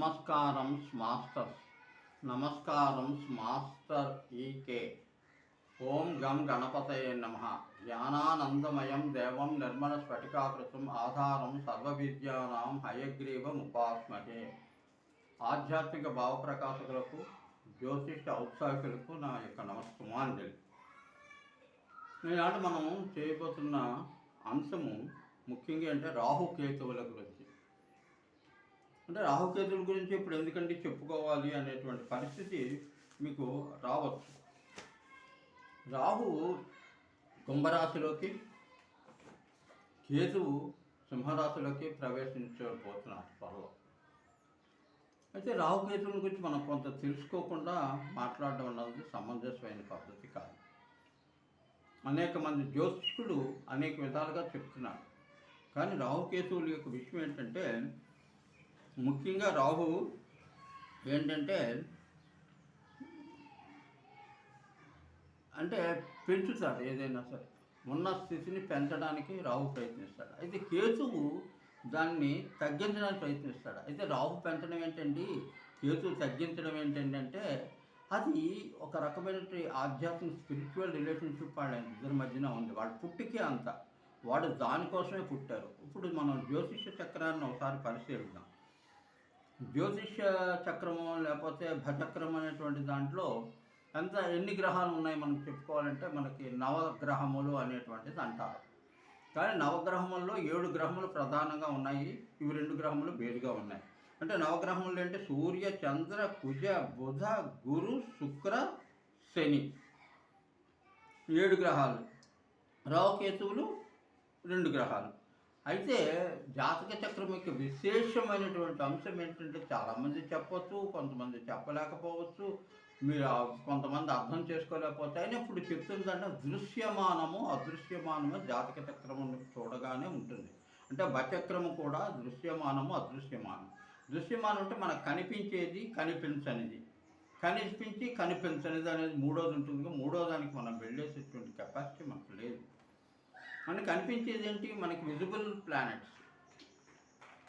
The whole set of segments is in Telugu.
నమస్కారం మాస్టర్. నమస్కారం మాస్టర్ ఈకే ఓం గం గణపతయ నమ. జ్ఞానానందమయం దేవం నిర్మల స్ఫటికాకృతం ఆధారం సర్వవిద్యానాం హయగ్రీవం ఉపాస్మహే ఆధ్యాత్మిక భావప్రకాశకులకు జ్యోతిష ఔత్సాహికులకు నా యొక్క నమస్కమాంజలి ఈనాడు మనం చేయబోతున్న అంశము ముఖ్యంగా అంటే రాహుకేతువుల గురించి. అంటే రాహుకేతుల గురించి ఇప్పుడు ఎందుకంటే చెప్పుకోవాలి అనేటువంటి పరిస్థితి మీకు రావచ్చు. రాహు కుంభరాశిలోకి కేతువు సింహరాశిలోకి ప్రవేశించబోతున్నారు త్వరలో అయితే రాహుకేతువుల గురించి మనం కొంత తెలుసుకోకుండా మాట్లాడడం అన్నది సమంజసమైన పద్ధతి కాదు. అనేక మంది జ్యోతిష్కులు అనేక విధాలుగా చెప్తున్నారు. కానీ రాహుకేతువుల యొక్క విషయం ఏంటంటే ముఖ్యంగా రాహు ఏంటంటే అంటే పెంచుతాడు ఏదైనా సరే. ఉన్న స్థితిని పెంచడానికి రాహు ప్రయత్నిస్తాడు. అయితే కేతువు దాన్ని తగ్గించడానికి ప్రయత్నిస్తాడు. అయితే రాహు పెంచడం ఏంటండి? కేతువు తగ్గించడం ఏంటంటే అది ఒక రకమైనటువంటి ఆధ్యాత్మిక స్పిరిచువల్ రిలేషన్షిప్ వాళ్ళ ఇద్దరి మధ్యన ఉంది. వాడు పుట్టికే అంత. వాడు దానికోసమే పుట్టారు. ఇప్పుడు మనం జ్యోతిష చక్రాన్ని ఒకసారి పరిశీలిద్దాం. జ్యోతిష చక్రము లేకపోతే భచక్రం అనేటువంటి దాంట్లో ఎంత ఎన్ని గ్రహాలు ఉన్నాయి మనం చెప్పుకోవాలంటే మనకి నవగ్రహములు అనేటువంటిది అంటారు. కానీ నవగ్రహముల్లో ఏడు గ్రహములు ప్రధానంగా ఉన్నాయి. ఇవి రెండు గ్రహములు వేరుగా ఉన్నాయి. అంటే నవగ్రహములు అంటే సూర్య చంద్ర కుజ బుధ గురు శుక్ర శని. ఏడు గ్రహాలు. రావుకేతువులు రెండు గ్రహాలు. అయితే జాతక చక్రం యొక్క విశేషమైనటువంటి అంశం ఏంటంటే చాలామంది చెప్పవచ్చు కొంతమంది చెప్పలేకపోవచ్చు. మీరు కొంతమంది అర్థం చేసుకోలేకపోతే అయినా ఇప్పుడు చెప్తుందంటే దృశ్యమానము అదృశ్యమానము జాతక చక్రం చూడగానే ఉంటుంది. అంటే బచక్రము కూడా దృశ్యమానము అదృశ్యమానం దృశ్యమానం అంటే మనకు కనిపించేది కనిపించనిది. కనిపించి కనిపించనిది అనేది మూడోది ఉంటుంది. మూడో దానికి మనం వెళ్ళేసేటువంటి కెపాసిటీ మనకు లేదు. మనకి కనిపించేది ఏంటి? మనకి విజిబుల్ ప్లానెట్స్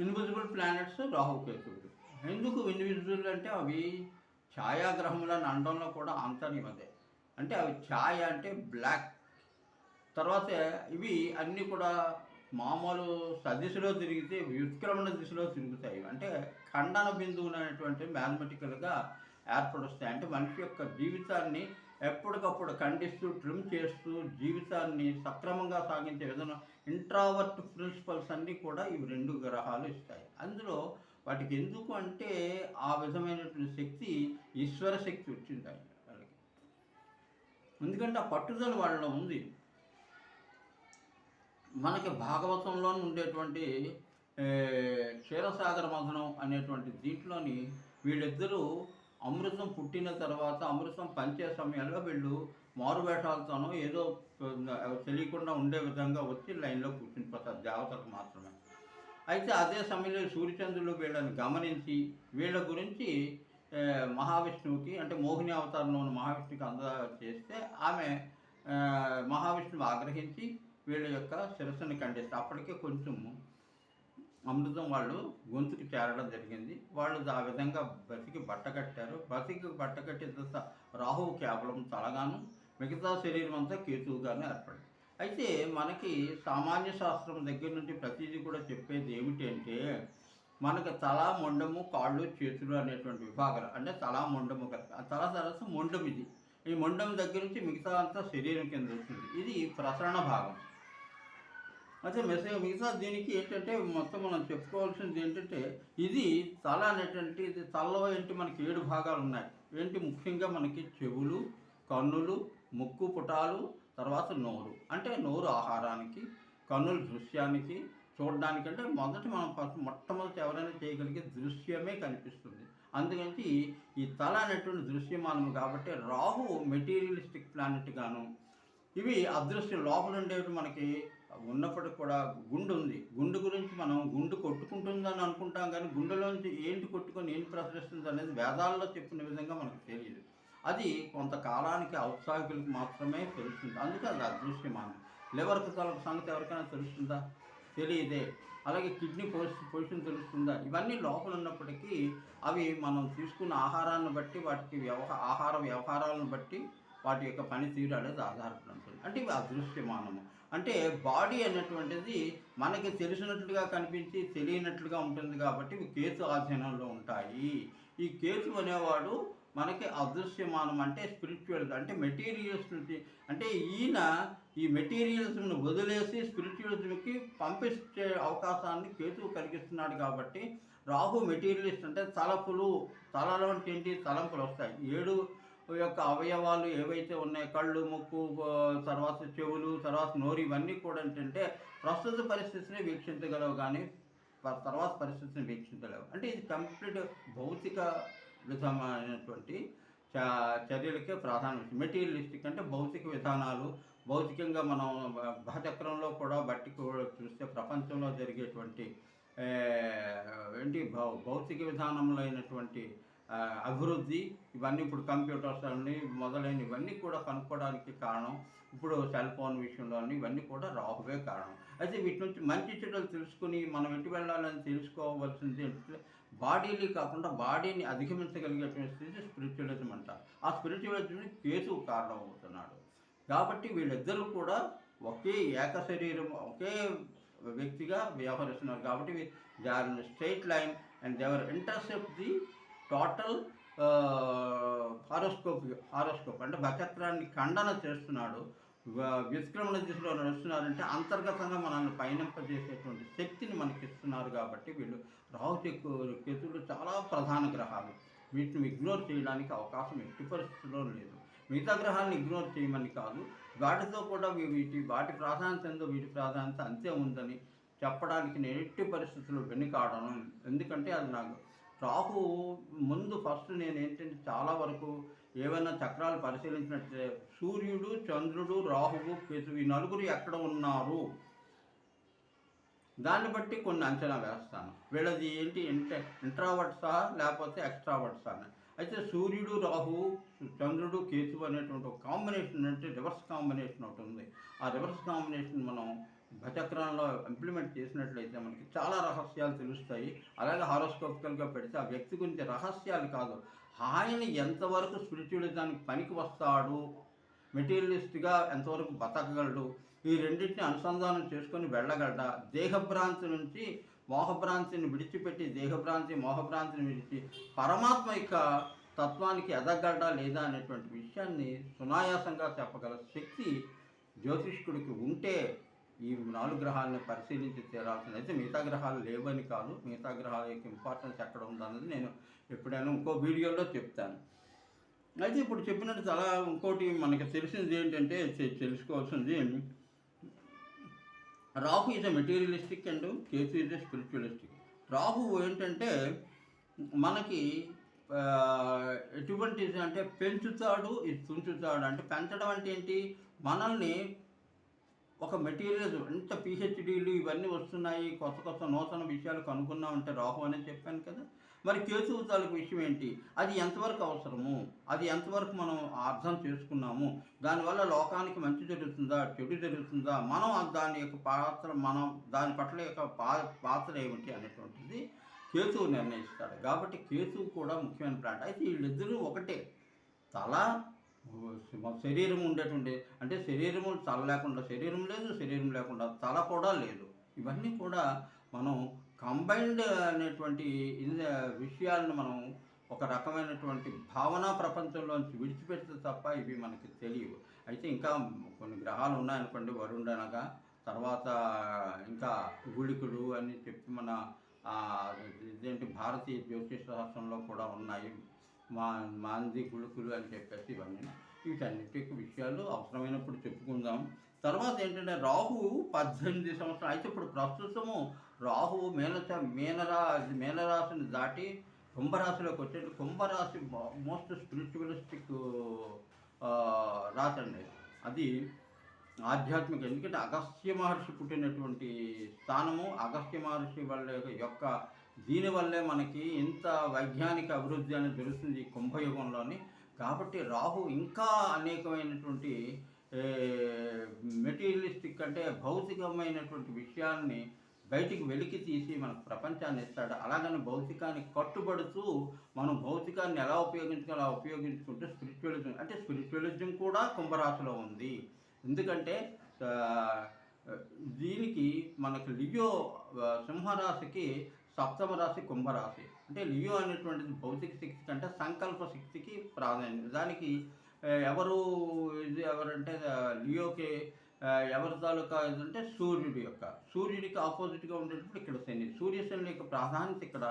ఇన్విజిబుల్ ప్లానెట్స్ రాహుకేతువులు ఎందుకు ఇన్విజిబుల్ అంటే అవి ఛాయాగ్రహములను అనడంలో కూడా అంతర్యమదే అంటే అవి ఛాయ అంటే బ్లాక్ తర్వాత ఇవి అన్నీ కూడా మామూలు సదిశలో తిరిగితే వ్యుత్క్రమణ దిశలో తిరుగుతాయి. అంటే ఖండన బిందువులు అనేటువంటి మ్యాథమెటికల్గా ఏర్పడుస్తాయి. అంటే మనిషి యొక్క జీవితాన్ని ఎప్పటికప్పుడు ఖండిస్తూ ట్రిమ్ చేస్తూ జీవితాన్ని సక్రమంగా సాగించే విధంగా ఇంట్రావర్ట్ ప్రిన్సిపల్స్ అన్నీ కూడా ఇవి రెండు గ్రహాలు ఇస్తాయి. అందులో వాటికి ఎందుకు అంటే ఆ విధమైనటువంటి శక్తి ఈశ్వర శక్తి వచ్చింది వాళ్ళకి. ఎందుకంటే ఆ పట్టుదల వాళ్ళలో ఉంది. మనకి భాగవతంలో ఉండేటువంటి క్షీరసాగర మధనం అనేటువంటి దీంట్లోని వీళ్ళిద్దరూ అమృతం పుట్టిన తర్వాత అమృతం పంచే సమయంలో వీళ్ళు మారువేషాలతోనో ఏదో తెలియకుండా ఉండే విధంగా వచ్చి లైన్లో కూర్చునిపోతారు దేవతలకు మాత్రమే. అయితే అదే సమయంలో సూర్యచంద్రులు వీళ్ళని గమనించి వీళ్ళ గురించి మహావిష్ణువుకి అంటే మోహిని అవతారంలో ఉన్న మహావిష్ణువుకి అంద చేస్తే ఆమె మహావిష్ణువు ఆగ్రహించి వీళ్ళ యొక్క శిరస్సును ఖండిస్తే. అప్పటికే కొంచెం అమృతం వాళ్ళు గొంతుకు చేరడం జరిగింది. వాళ్ళు ఆ విధంగా బతికి బట్ట కట్టారు. బతికి బట్ట కట్టిన తర్వాత రాహువు కేవలం తలగాను మిగతా శరీరం అంతా కేతువుగానే ఏర్పడింది. అయితే మనకి సామాన్య శాస్త్రం దగ్గర నుంచి ప్రతిదీ కూడా చెప్పేది ఏమిటంటే మనకు తల మొండము కాళ్ళు చేతులు అనేటువంటి విభాగాలు అంటే తల మొండము తల తర్వాత మొండం ఇది. ఈ మొండం దగ్గర నుంచి మిగతా అంతా శరీరం కింద వస్తుంది. ఇది ప్రసరణ భాగం. అయితే మెసేజ్ మిగతా దీనికి ఏంటంటే మొత్తం మనం చెప్పుకోవాల్సింది ఏంటంటే ఇది తల అనేటువంటి ఇది తలలో ఏంటి మనకి ఏడు భాగాలు ఉన్నాయి. ఏంటి ముఖ్యంగా మనకి చెవులు కన్నులు ముక్కు పుటాలు తర్వాత నోరు. అంటే నోరు ఆహారానికి కన్నులు దృశ్యానికి చూడడానికి అంటే మొదటి మనం ఫస్ట్ మొట్టమొదటి ఎవరైనా చేయగలిగే దృశ్యమే కనిపిస్తుంది. అందుకని ఈ తల అనేటువంటి దృశ్యమానం కాబట్టి రాహు మెటీరియలిస్టిక్ ప్లానెట్ గాను ఇవి అదృశ్యం లోపల ఉండేవి మనకి ఉన్నప్పటికి కూడా గుండు ఉంది. గుండు గురించి మనం గుండు కొట్టుకుంటుందని అనుకుంటాం కానీ గుండెలోంచి ఏంటి కొట్టుకొని ఏంటి ప్రసరిస్తుంది అనేది వేదాల్లో చెప్పిన విధంగా మనకు తెలియదు. అది కొంతకాలానికి ఔత్సాహికులకు మాత్రమే తెలుస్తుంది. అందుకే అది అదృశ్యమానం. లివర్కి తలకు సంగతి ఎవరికైనా తెలుస్తుందా? తెలియదే. అలాగే కిడ్నీ పొజిషన్ పొజిషన్ తెలుస్తుందా? ఇవన్నీ లోపల ఉన్నప్పటికీ అవి మనం తీసుకున్న ఆహారాన్ని బట్టి వాటికి వ్యవహ ఆహార వ్యవహారాలను బట్టి వాటి యొక్క పనితీరు అనేది ఆధారపడి ఉంటుంది. అంటే ఇవి అదృశ్యమానము. అంటే బాడీ అనేటువంటిది మనకి తెలిసినట్లుగా కనిపించి తెలియనట్లుగా ఉంటుంది కాబట్టి ఇవి కేతు ఆధీనంలో ఉంటాయి. ఈ కేసు అనేవాడు మనకి అదృశ్యమానం అంటే స్పిరిచువల్ అంటే మెటీరియల్స్ నుంచి అంటే ఈయన ఈ మెటీరియల్స్ను వదిలేసి స్పిరిచువలిజంకి పంపించే అవకాశాన్ని కేతు కలిగిస్తున్నాడు కాబట్టి రాహు మెటీరియలిస్ట్ అంటే తలపులు తలలో ఏంటి? తలంపులు వస్తాయి. ఏడు యొక్క అవయవాలు ఏవైతే ఉన్నాయో కళ్ళు ముక్కు తర్వాత చెవులు తర్వాత నోరు ఇవన్నీ కూడా ఏంటంటే ప్రస్తుత పరిస్థితిని వీక్షించగలవు కానీ ప- తర్వాత పరిస్థితిని వీక్షించలేవు. అంటే ఇది కంప్లీట్ భౌతిక విధమైనటువంటి చ- చర్యలకే ప్రాధాన్యత మెటీరియలిస్టిక్ అంటే భౌతిక విధానాలు భౌతికంగా మనం భచక్రంలో కూడా బట్టి చూస్తే ప్రపంచంలో జరిగేటువంటి ఏంటి భౌ- భౌతిక విధానంలో అయినటువంటి అభివృద్ధి ఇవన్నీ ఇప్పుడు కంప్యూటర్స్ అన్ని మొదలైన ఇవన్నీ కూడా కనుక్కోవడానికి కారణం ఇప్పుడు సెల్ ఫోన్ విషయంలో ఇవన్నీ కూడా రాహువే కారణం. అయితే వీటి నుంచి మంచి చెడులు తెలుసుకుని మనం ఎటు వెళ్ళాలని తెలుసుకోవాల్సింది ఏంటంటే బాడీని కాకుండా బాడీని అధిగమించగలిగేటువంటి స్థితి స్పిరిచువలిజం అంటారు ఆ స్పిరిచువలిజంని కేసు కారణం అవుతున్నాడు కాబట్టి వీళ్ళిద్దరూ కూడా ఒకే ఏక శరీరం ఒకే వ్యక్తిగా వ్యవహరిస్తున్నారు. కాబట్టి they are straight line and they were intercept the total horoscope horoscope అంటే నక్షత్రాన్ని ఖండన చేస్తున్నాడు. విస్క్రమణ దిశలో నడుస్తున్నారంటే అంతర్గతంగా మనల్ని పయనింపజేసేటువంటి శక్తిని మనకి ఇస్తున్నారు కాబట్టి వీళ్ళు రాహు చెక్కు చాలా ప్రధాన గ్రహాలు. వీటిని ఇగ్నోర్ చేయడానికి అవకాశం ఎట్టి పరిస్థితుల్లో లేదు. మిగతా గ్రహాలను ఇగ్నోర్ చేయమని కాదు వాటితో కూడా వీటి వాటి ప్రాధాన్యత ఎంతో వీటి ప్రాధాన్యత అంతే ఉందని చెప్పడానికి నేను ఎట్టి పరిస్థితుల్లో వెనుకాడను. ఎందుకంటే అది నాకు రాహు ముందు ఫస్ట్ నేను ఏంటంటే చాలా వరకు ఏవైనా చక్రాలు పరిశీలించినట్లయితే సూర్యుడు చంద్రుడు రాహువు కేతువు ఈ నలుగురు ఎక్కడ ఉన్నారు? దాన్ని బట్టి కొన్ని అంచనా వేస్తాను. వీళ్ళది ఏంటి? ఇంట ఇంట్రావర్ట్సా లేకపోతే ఎక్స్ట్రావర్ట్సా అని అయితే సూర్యుడు రాహు చంద్రుడు కేతువు అనేటువంటి ఒక కాంబినేషన్ అంటే రివర్స్ కాంబినేషన్ ఒకటి ఉంది. ఆ రివర్స్ కాంబినేషన్ మనం భచక్రంలో ఇంప్లిమెంట్ చేసినట్లయితే మనకి చాలా రహస్యాలు తెలుస్తాయి. అలాగే హారోస్కోపికల్గా పెడితే ఆ వ్యక్తి గురించి రహస్యాలు కాదు. ఆయన ఎంతవరకు స్పిరిచువలిజానికి పనికి వస్తాడు? మెటీరియలిస్ట్గా ఎంతవరకు బతకగలడు? ఈ రెండింటిని అనుసంధానం చేసుకొని వెళ్ళగలడా? దేహభ్రాంతి నుంచి మోహభ్రాంతిని విడిచిపెట్టి దేహభ్రాంతి మోహభ్రాంతిని విడిచి పరమాత్మ యొక్క తత్వానికి ఎదగలడా లేదా అనేటువంటి విషయాన్ని సునాయాసంగా చెప్పగల శక్తి జ్యోతిష్కుడికి ఉంటే ఈ నాలుగు గ్రహాలను పరిశీలించి తీరాల్సింది. అయితే మిగతా గ్రహాలు లేవని కాదు. మిగతా గ్రహాల యొక్క ఇంపార్టెన్స్ ఎక్కడ ఉందన్నది నేను ఎప్పుడైనా ఇంకో వీడియోలో చెప్తాను. అయితే ఇప్పుడు చెప్పినట్టు చాలా ఇంకోటి మనకి తెలిసింది ఏంటంటే తెలుసుకోవాల్సింది Rahu is a materialistic and Ketu is a spiritualistic Rahu ఏంటంటే మనకి ఎటువంటి అంటే పెంచుతాడు ఇది తుంచుతాడు. అంటే పెంచడం అంటే ఏంటి? మనల్ని ఒక మెటీరియల్ ఎంత పిహెచ్డీలు ఇవన్నీ వస్తున్నాయి కొత్త కొత్త నూతన విషయాలు కనుక్కున్నామంటే రాహు అని చెప్పాను కదా. మరి కేసు తాలూకు విషయం ఏంటి? అది ఎంతవరకు అవసరము? అది ఎంతవరకు మనం అర్థం చేసుకున్నాము? దానివల్ల లోకానికి మంచి జరుగుతుందా? చెడు జరుగుతుందా? మనం దాని యొక్క పాత్ర మనం దాని పట్ల యొక్క పా పాత్ర ఏమిటి అనేటువంటిది కేతువు నిర్ణయిస్తాడు. కాబట్టి కేతువు కూడా ముఖ్యమైన ప్లాంట్ అయితే వీళ్ళిద్దరూ ఒకటే. తల శరీరం ఉండేటువంటి అంటే శరీరము తల లేకుండా శరీరం లేదు శరీరం లేకుండా తల కూడా లేదు. ఇవన్నీ కూడా మనం కంబైన్డ్ అనేటువంటి విషయాలను మనం ఒక రకమైనటువంటి భావనా ప్రపంచంలోంచి విడిచిపెడితే తప్ప ఇవి మనకి తెలియవు. అయితే ఇంకా కొన్ని గ్రహాలు ఉన్నాయనుకోండి వరుణుడు అనగా తర్వాత ఇంకా గుళికుడు అని చెప్పి మన ఇదేంటి భారతీయ జ్యోతిష శాస్త్రంలో కూడా ఉన్నాయి. మా మాంది గుళుకులు అని చెప్పేసి ఇవన్నీ. వీటన్నిటి విషయాలు అవసరమైనప్పుడు చెప్పుకుందాం. తర్వాత ఏంటంటే రాహు పద్దెనిమిది సంవత్సరాలు అయితే ఇప్పుడు ప్రస్తుతము రాహు మేనచ మేనరా మేనరాశిని దాటి కుంభరాశిలోకి వచ్చేది కుంభరాశి మోస్ట్ స్పిరిచువలిస్టిక్ రాశి అండి అది ఆధ్యాత్మిక ఎందుకంటే అగస్త్య మహర్షి పుట్టినటువంటి స్థానము అగస్త్య మహర్షి వాళ్ళ యొక్క దీనివల్లే మనకి ఇంత వైజ్ఞానిక అభివృద్ధి అనేది తెలుస్తుంది ఈ కుంభయుగంలోని. కాబట్టి రాహు ఇంకా అనేకమైనటువంటి మెటీరియలిస్టిక్ అంటే భౌతికమైనటువంటి విషయాన్ని బయటికి వెలికి తీసి మనకు ప్రపంచాన్ని ఇస్తాడు. అలాగని భౌతికాన్ని కట్టుబడుతూ మనం భౌతికాన్ని ఎలా ఉపయోగించుకోవాలో అలా ఉపయోగించుకుంటే స్పిరిచువలిజం అంటే స్పిరిచువలిజం కూడా కుంభరాశిలో ఉంది. ఎందుకంటే దీనికి మనకి లియో సింహరాశికి సప్తమ రాశి కుంభరాశి అంటే లియో అనేటువంటిది భౌతిక శక్తి కంటే సంకల్ప శక్తికి ప్రాధాన్యత దానికి ఎవరు ఇది ఎవరంటే లియోకి ఎవరి తాలూకా అంటే సూర్యుడి యొక్క. సూర్యుడికి ఆపోజిట్గా ఉండేటప్పుడు ఇక్కడ శని. సూర్య యొక్క ప్రాధాన్యత ఇక్కడ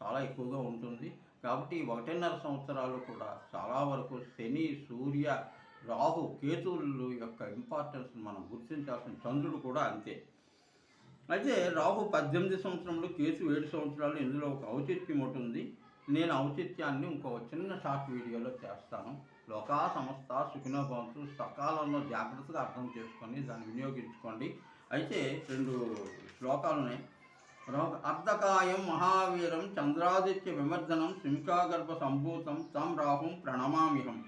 చాలా ఎక్కువగా ఉంటుంది. కాబట్టి ఒకటిన్నర సంవత్సరాలు కూడా చాలా వరకు శని సూర్య రాహు కేతువులు యొక్క ఇంపార్టెన్స్ మనం గుర్తించాల్సిన చంద్రుడు కూడా అంతే. అయితే రాహు పద్దెనిమిది సంవత్సరంలో కేసు ఏడు సంవత్సరాలు ఇందులో ఒక ఔచిత్యం ఒకటి ఉంది. నేను ఔచిత్యాన్ని ఇంకో చిన్న షార్ట్ వీడియోలో చేస్తాను. లోకా సంస్థ సుఖినోభవంతు సకాలంలో జాగ్రత్తగా అర్థం చేసుకొని దాన్ని వినియోగించుకోండి. అయితే రెండు శ్లోకాలు ఉన్నాయి. అర్ధకాయం మహావీరం చంద్రాదిత్య విమర్దనం సింకాగర్భ సంభూతం తం రాహుం ప్రణమామిహం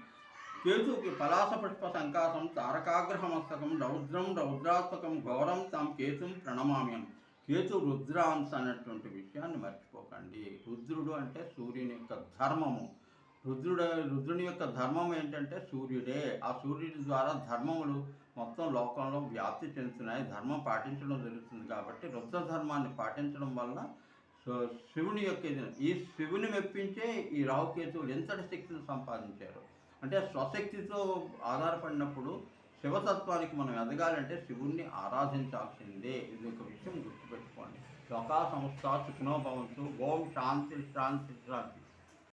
కేతుకి పలాస పుష్ప సంకాసం తారకాగ్రహమస్తకం రౌద్రం రౌద్రాత్మకం ఘోరం తాం కేతుం ప్రణమామ్యం. కేతు రుద్రాంశ అనేటువంటి విషయాన్ని మర్చిపోకండి. రుద్రుడు అంటే సూర్యుని యొక్క ధర్మము. రుద్రుడు రుద్రుని యొక్క ధర్మం ఏంటంటే సూర్యుడే. ఆ సూర్యుడి ద్వారా ధర్మములు మొత్తం లోకంలో వ్యాప్తి చెందుతున్నాయి. ధర్మం పాటించడం జరుగుతుంది కాబట్టి రుద్ర ధర్మాన్ని పాటించడం వల్ల శివుని యొక్క ఈ శివుని మెప్పించే ఈ రావుకేతువులు ఎంతటి శక్తిని సంపాదించారు? అంటే స్వశక్తితో ఆధారపడినప్పుడు శివతత్వానికి మనం ఎదగాలంటే శివుణ్ణి ఆరాధించాల్సిందే. ఇది ఒక విషయం గుర్తుపెట్టుకోండి. లోకా సంస్థ సుఖనోభవంతు ఓం శాంతి శాంతి శాంతి.